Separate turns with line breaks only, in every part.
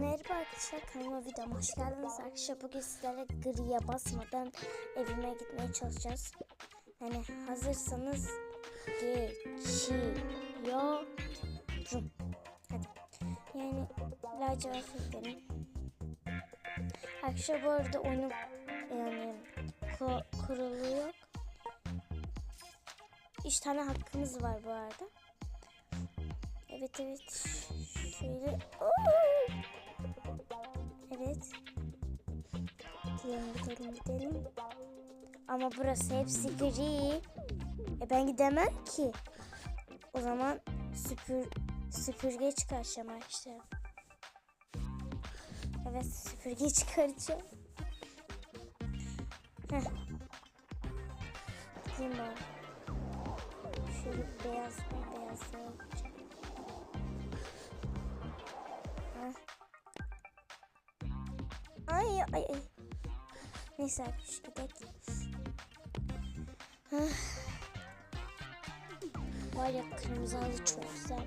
Merhaba arkadaşlar kanalıma videoma hoş geldiniz arkadaşlar. Bugün sizlere griye basmadan evime gitmeye çalışacağız. Yani hazırsanız geçiyorum. Hadi. Yani lacivert gidelim. Arkadaşlar bu arada oyunun yani ku- kurulu yok. Üç tane hakkımız var bu arada. Evet evet. Şöyle. Oo! Gidelim gidelim gidelim. Ama burası hepsi gri. E ben gidemem ki. O zaman süpür süpürge çıkaracağım arkadaşlar. Evet süpürge çıkaracağım. Heh. Gideyim ben. Şöyle beyaz beyaz yapacağım. Ay ay ay. Neyse arkadaşlar gidelim. Var ya kırmızı halı çok güzel.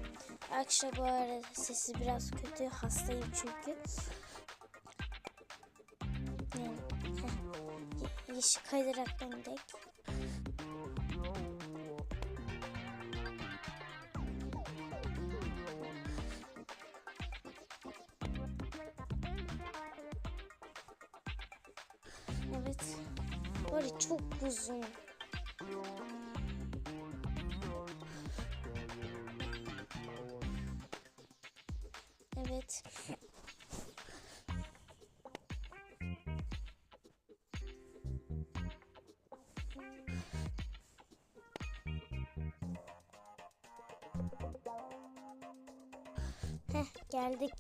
Arkadaşlar bu arada sesi biraz kötü. Hastayım çünkü. Yani, Yeşil kaydıraktan gidelim. Evet. Var çok uzun. Evet. Heh geldik.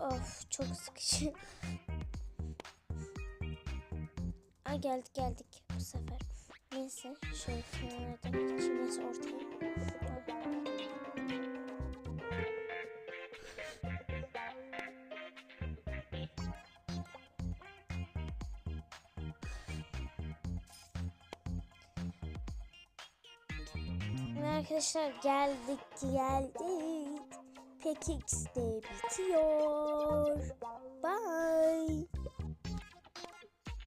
Of çok sıkıcı. Ay geldik geldik bu sefer. Neyse şöyle kenardan geçeyim. Neyse ortaya. Arkadaşlar geldik geldik. Pek X'de bitiyor. Bye.